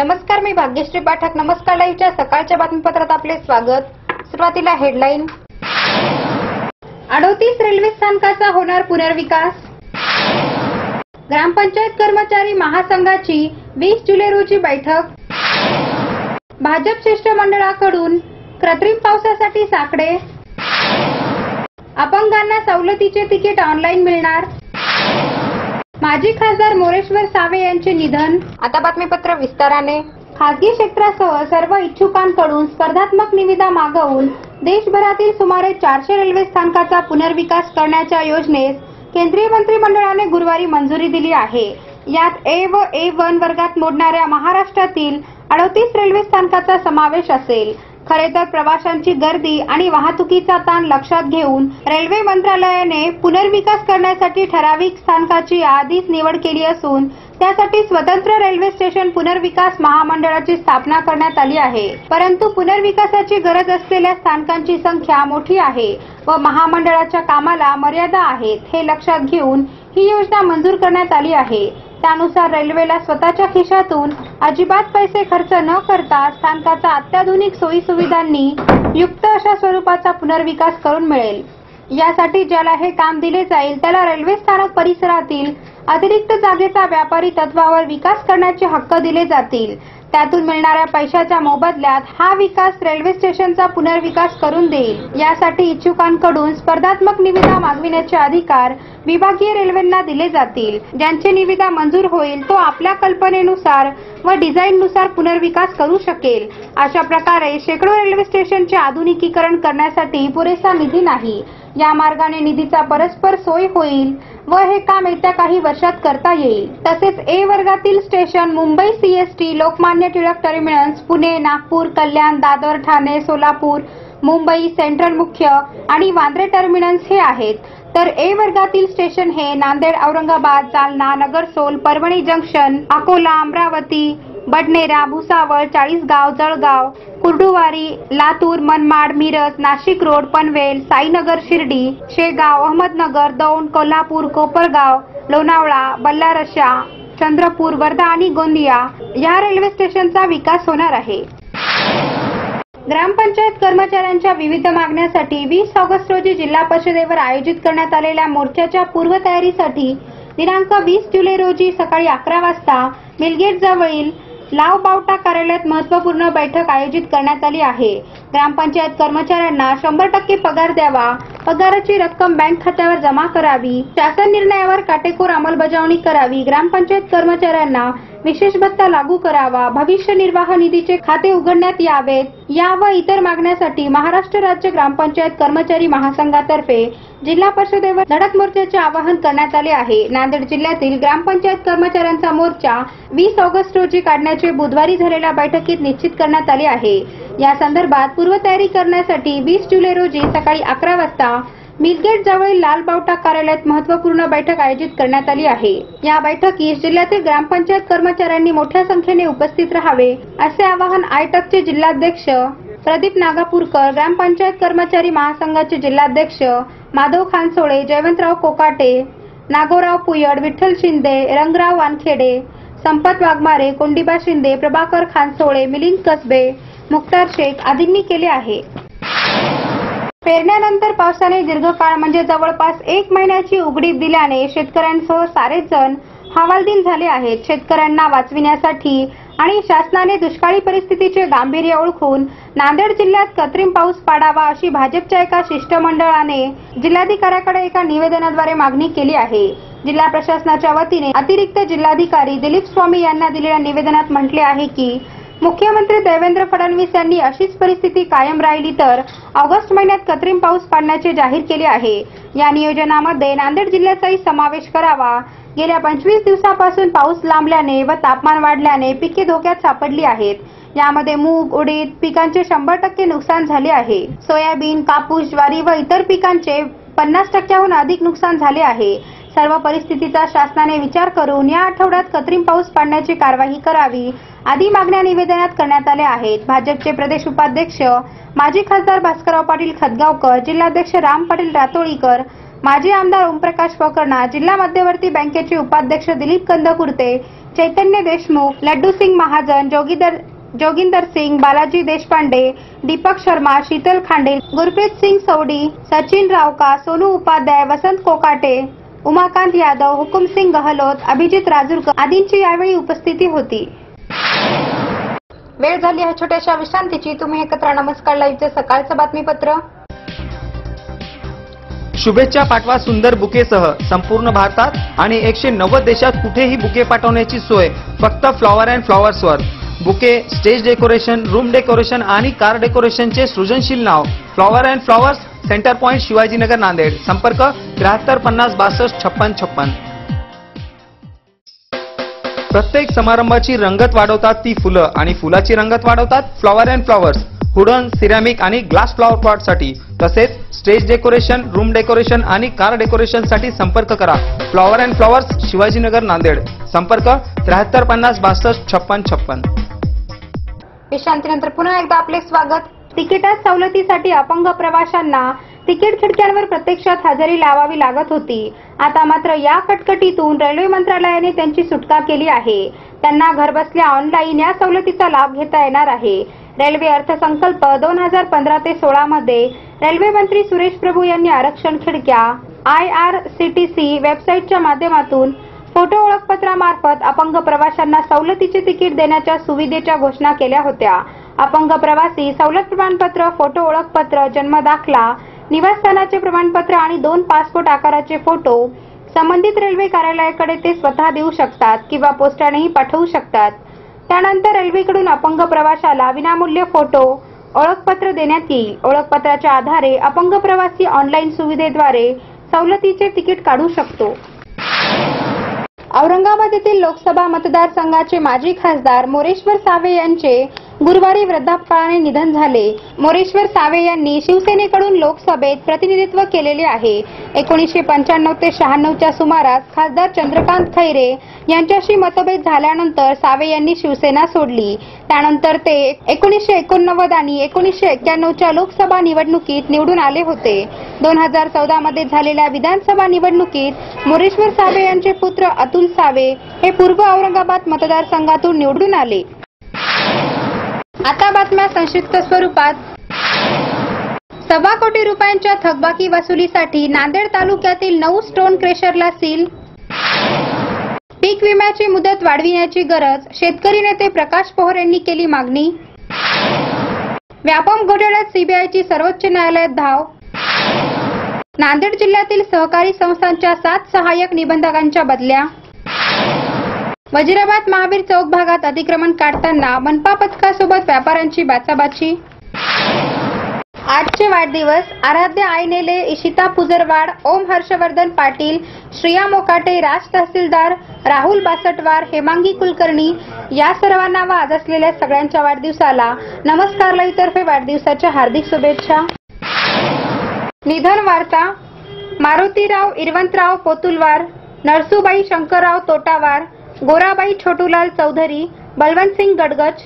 नमस्कार मी भाग्यश्री पाठक. नमस्कार लाईव्हच्या सकाळच्या बातमीपत्रात आपले स्वागत. सुरुवातीला हेडलाईन. अडोतीस रेल्वे स्थानकाचा होणार पुनर्विकास. ग्रामपंचायत कर्मचारी महासंघाची वीस जुलै रोजी बैठक. भाजप शिष्टमंडळाकडून कृत्रिम पावसासाठी साकडे. अपंगांना सवलतीचे तिकीट ऑनलाईन मिळणार. माजी खासदार मोरेश्वर सावे यांचे निधन. आता बातमीपत्र विस्ताराने. खासगी क्षेत्रासह सर्व इच्छुकांकडून स्पर्धात्मक निविदा मागवून देशभरातील सुमारे चारशे रेल्वे स्थानकाचा पुनर्विकास करण्याच्या योजनेस केंद्रीय मंत्रिमंडळाने गुरुवारी मंजुरी दिली आहे. यात ए व ए वन वर्गात मोडणाऱ्या महाराष्ट्रातील अडतीस रेल्वे स्थानकाचा समावेश असेल. खरे तर प्रवाशांची गर्दी आणि वाहतुकीचा ताण लक्षात घेऊन रेल्वे मंत्रालयाने पुनर्विकास करण्यासाठी ठराविक स्थानकाची आधीच निवड केली असून त्यासाठी स्वतंत्र रेल्वे स्टेशन पुनर्विकास महामंडळाची स्थापना करण्यात आली आहे. परंतु पुनर्विकासाची गरज असलेल्या स्थानकांची संख्या मोठी आहे व महामंडळाच्या कामाला मर्यादा आहेत हे लक्षात घेऊन ही योजना मंजूर करण्यात आली आहे. त्यानुसार रेल्वेला स्वतःच्या खिशातून अजिबात पैसे खर्च न करता स्थानकाचा अत्याधुनिक सोयी सुविधांनी युक्त अशा स्वरूपाचा पुनर्विकास करून मिळेल. यासाठी ज्याला हे काम दिले जाईल त्याला रेल्वे स्थानक परिसरातील अतिरिक्त जागेचा व्यापारी तत्वावर विकास करण्याचे हक्क दिले जातील. त्यातून मिळणाऱ्या पैशाच्या मोबदल्यात हा विकास रेल्वे स्टेशनचा पुनर्विकास करून देईल. यासाठी इच्छुकांकडून स्पर्धात्मक निविदा मागविण्याचे अधिकार विभागीय रेल्वेंना दिले जातील. ज्यांची निविदा मंजूर होईल तो आपल्या कल्पनेनुसार व डिझाईननुसार पुनर्विकास करू शकेल. अशा प्रकारे शेकडो रेल्वे स्टेशनचे आधुनिकीकरण करण्यासाठी पुरेसा निधी नाही. या मार्गाने निधीचा परस्पर सोय होईल. व हे काम येत्या काही वर्षात करता येईल. तसेच ए वर्गातील station Mumbai CST Lokmanya Tilak terminus Pune Nagpur Kalyan Dadar Thane Solapur Mumbai central मुख्य आणि वांद्रे टर्मिनस हे आहेत. तर ए वर्गातील स्टेशन हे नांदेड औरंगाबाद जालना नगरसोल परभणी जंक्शन अकोला अमरावती बडनेरा भुसावळ चाळीसगाव जळगाव कुर्डुवारी लातूर मनमाड मिरज नाशिक रोड पनवेल साईनगर शिर्डी शेगाव अहमदनगर दौंड कोल्हापूर कोपरगाव लोणावळा बल्लारशा चंद्रपूर वर्धा आणि गोंदिया या रेल्वे स्टेशनचा विकास होणार आहे. ग्रामपंचायत कर्मचाऱ्यांच्या विविध मागण्यासाठी वीस ऑगस्ट रोजी जिल्हा परिषदेवर आयोजित करण्यात आलेल्या मोर्चाच्या पूर्वतयारीसाठी दिनांक वीस जुलै रोजी सकाळी अकरा वाजता मिलगेट जवळील लाव बावटा कार्यालयात महत्त्वपूर्ण बैठक आयोजित करण्यात आली आहे. ग्रामपंचायत कर्मचाऱ्यांना शंभर टक्के पगार द्यावा पगाराची रक्कम बँक खात्यावर जमा करावी शासन निर्णयावर काटेकोर अंमलबजावणी करावी ग्रामपंचायत कर्मचाऱ्यांना विशेष भत्ता लागू करावा. भविष्य निर्वाह निधीचे खाते उघडण्यात यावेत या व इतर मागण्यासाठी महाराष्ट्र राज्य ग्रामपंचायत कर्मचारी महासंघातर्फे जिल्हा परिषदेवर धडक मोर्चाचे आवाहन करण्यात आले आहे. नांदेड जिल्ह्यातील ग्रामपंचायत कर्मचाऱ्यांचा मोर्चा वीस ऑगस्ट रोजी काढण्याचे बुधवारी झालेल्या बैठकीत निश्चित करण्यात आले आहे. या संदर्भात पूर्वतयारी करण्यासाठी वीस जुलै रोजी सकाळी अकरा वाजता मिलगेट जवळील लालबावटा कार्यालयात महत्त्वपूर्ण बैठक आयोजित करण्यात आली आहे. या बैठकीस जिल्ह्यातील ग्रामपंचायत कर्मचाऱ्यांनी मोठ्या संख्येने उपस्थित राहावे असे आवाहन आयटकचे जिल्हाध्यक्ष प्रदीप नागापूरकर ग्रामपंचायत कर्मचारी महासंघाचे जिल्हाध्यक्ष माधव खानसोळे जयवंतराव कोकाटे नागोराव पुयड विठ्ठल शिंदे रंगराव वानखेडे संपत वाघमारे कोंडिबा शिंदे प्रभाकर खानसोळे मिलिंद कसबे मुक्तार शेख आदींनी केले आहे. पेरण्यानंतर पावसाने दीर्घकाळ म्हणजे जवळपास एक महिन्याची उघडीप दिल्याने शेतकऱ्यांसह सारेच जण हवालदिल झाले आहेत. शेतकऱ्यांना वाचविण्यासाठी आणि शासनाने दुष्काळी परिस्थितीचे गांभीर्य ओळखून नांदेड जिल्ह्यात कृत्रिम पाऊस पाडावा अशी भाजपच्या एका शिष्टमंडळाने जिल्हाधिकाऱ्याकडे एका निवेदनाद्वारे मागणी केली आहे. जिल्हा प्रशासनाच्या वतीने अतिरिक्त जिल्हाधिकारी दिलीप स्वामी यांना दिलेल्या निवेदनात म्हटले आहे की मुख्यमंत्री देवेंद्र फडणवीस यांनी अशीच परिस्थिती कायम राहिली तर ऑगस्ट महिन्यात कृत्रिम पाऊस पाडण्याचे जाहीर केले आहे. या नियोजनामध्ये नांदेड जिल्ह्याचाही समावेश करावा. गेल्या पंचवीस दिवसापासून पाऊस लांबल्याने व तापमान वाढल्याने पिके धोक्यात सापडली आहेत. यामध्ये मूग उडीद पिकांचे शंभर टक्के नुकसान झाले आहे. सोयाबीन कापूस ज्वारी व इतर पिकांचे पन्नास टक्क्याहून अधिक नुकसान झाले आहे. सर्व परिस्थितीचा शासनाने विचार करून या आठवड्यात कृत्रिम पाऊस पाडण्याची कारवाई करावी आदी मागण्या निवेदनात करण्यात आल्या आहेत. भाजपचे प्रदेश उपाध्यक्ष माजी खासदार भास्करराव पाटील खतगावकर जिल्हाध्यक्ष राम पाटील रातोळीकर माजी आमदार ओमप्रकाश फकरणा जिल्हा मध्यवर्ती बँकेचे उपाध्यक्ष दिलीप कंदकुर्ते चैतन्य देशमुख लड्डू सिंग महाजन जोगीदर जोगिंदर सिंग बालाजी देशपांडे दीपक शर्मा शीतल खांडे गुरप्रीत सिंग सौडी सचिन रावका सोनू उपाध्याय वसंत कोकाटे उमाकांत यादव हुकुमसिंग गहलोत अभिजित राजूरकर आदींची यावेळी उपस्थिती होती. वेळ झाली आहे छोट्याशा विश्रांतीची. तुम्ही एकत्र नमस्कार लाईव्हचे सकाळचं बातमीपत्र. शुभेच्छा पाठवा सुंदर बुकेसह. संपूर्ण भारतात आणि एकशे नव्वद देशात कुठेही बुके पाठवण्याची सोय. फक्त flower and फ्लॉवर्सवर bouquet stage decoration room decoration आणि कार डेकोरेशनचे सृजनशील नाव. Flower and flowers centre point Shivajinagar Nanded. संपर्क त्र्याहत्तर पन्नास बासष्ट छप्पन छप्पन. प्रत्येक समारंभाची रंगत वाढवतात ती फुलं आणि फुलाची रंगत वाढवतात flower and flowers. Wooden ceramic आणि ग्लास फ्लॉवर पॉटसाठी तसेच स्टेज डेकोरेशन रूम डेकोरेशन आणि कार डेकोरेशनसाठी संपर्क करा. Flower and flowers Shivajinagar Nanded. संपर्क त्र्याहत्तर पन्नास बासष्ट छप्पन छप्पन. विश्रांतीनंतर पुन्हा एकदा आपले स्वागत. तिकिटात सवलतीसाठी अपंग प्रवाशांना तिकीट खिडक्यांवर प्रत्यक्षात हजेरी लावावी लागत होती. आता मात्र या कटकटीतून रेल्वे मंत्रालयाने त्यांची सुटका केली आहे. त्यांना घरबसल्या ऑनलाईन या सवलतीचा लाभ घेता येणार आहे. रेल्वे अर्थसंकल्प दोन हजार पंधरा ते सोळा मध्ये रेल्वे मंत्री सुरेश प्रभू यांनी आरक्षण खिडक्या I R C T C वेबसाईटच्या माध्यमातून फोटो ओळखपत्रामार्फत अपंग प्रवाशांना सवलतीचे तिकीट देण्याच्या सुविधेच्या घोषणा केल्या होत्या. अपंग प्रवासी सवलत प्रमाणपत्र फोटो ओळखपत्र जन्म दाखला निवासस्थानाचे प्रमाणपत्र आणि दोन पासपोर्ट आकाराचे फोटो संबंधित रेल्वे कार्यालयाकडे ते स्वतः देऊ शकतात किंवा पोस्टानेही पाठवू शकतात. त्यानंतर रेल्वेकडून अपंग प्रवाशाला विनामूल्य फोटो ओळखपत्र देण्यात येईल. ओळखपत्राच्या आधारे अपंग प्रवासी ऑनलाईन सुविधेद्वारे सवलतीचे तिकीट काढू शकतो. औरंगाबाद येथील लोकसभा मतदारसंघाचे माजी खासदार मोरेश्वर सावे यांचे गुरुवारी वृद्धापकाळाने निधन झाले. मोरेश्वर सावे यांनी शिवसेनेकडून लोकसभेत प्रतिनिधित्व केलेले आहे. एकोणीसशे पंच्याण्णव ते शहाण्णवच्या सुमारास खासदार चंद्रकांत खैरे यांच्याशी मतभेद झाल्यानंतर सावे यांनी शिवसेना सोडली. त्यानंतर ते एकोणीसशे एकोणनव्वद आणि एकोणीसशे एक्क्याण्णवच्या लोकसभा निवडणुकीत निवडून आले होते. दोन हजार चौदा मध्ये झालेल्या विधानसभा निवडणुकीत मोरेश्वर सावे यांचे पुत्र अतुल सावे हे पूर्व औरंगाबाद मतदारसंघातून निवडून आले. आता बातम्या संक्षिप्त स्वरूपात. सव्वा कोटी रुपयांच्या थकबाकी वसुलीसाठी नांदेड तालुक्यातील नऊ स्टोन क्रेशरला सील. पीक विम्याची मुदत वाढविण्याची गरज शेतकरी नेते प्रकाश पोहर यांनी केली मागणी. व्यापम घोटाळ्यात सीबीआयची सर्वोच्च न्यायालयात धाव. नांदेड जिल्ह्यातील सहकारी संस्थांच्या सात सहाय्यक निबंधकांच्या बदल्या. वजिराबाद महावीर चौक भागात अतिक्रमण काढताना मनपा पथकासोबत व्यापाऱ्यांची बाचाबाची. आजचे वाढदिवस आराध्य आयनेले इशिता पुजरवाड ओम हर्षवर्धन पाटील श्रिया मोकाटे राज तहसीलदार राहुल बासटवार हेमांगी कुलकर्णी या सर्वांना व आज असलेल्या सगळ्यांच्या वाढदिवसाला नमस्कार लाईव्ह वाढदिवसाच्या हार्दिक शुभेच्छा. निधन वार्ता मारुतीराव इरवंतराव पोतुलवार नरसूबाई शंकरराव तोटावार गोराबाई छोटूलाल चौधरी बलवंतसिंग गडगज.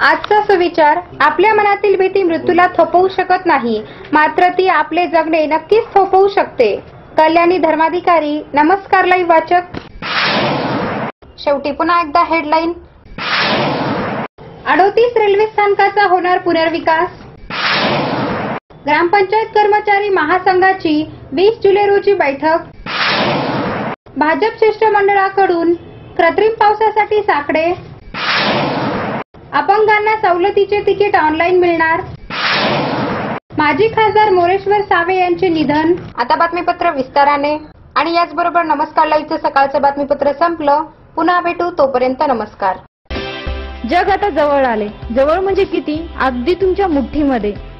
आजचा सुविचार आपल्या मनातील भीती मृत्यूला थोपवू शकत नाही मात्र ती आपले जगणे नक्कीच थोपवू शकते. कल्याणी धर्माधिकारी नमस्कार लाईव्ह वाचक. शेवटी पुन्हा एकदा हेडलाईन अडोतीस रेल्वे स्थानकाचा होणार पुनर्विकास. ग्रामपंचायत कर्मचारी महासंघाची वीस जुलै रोजी बैठक. भाजप शिष्टमंडळाकडून कृत्रिम पावसासाठी साकडे. अपंगांना सवलतीचे तिकीट ऑनलाईन मिळणार. माजी खासदार मोरेश्वर सावे यांचे निधन. आता बातमीपत्र विस्ताराने. आणि याचबरोबर नमस्कार लाईव्हचं सकाळचं बातमीपत्र संपलं. पुन्हा भेटू तोपर्यंत नमस्कार. जग आता जवळ आले. जवळ म्हणजे किती? अगदी तुमच्या मुठ्ठीमध्ये.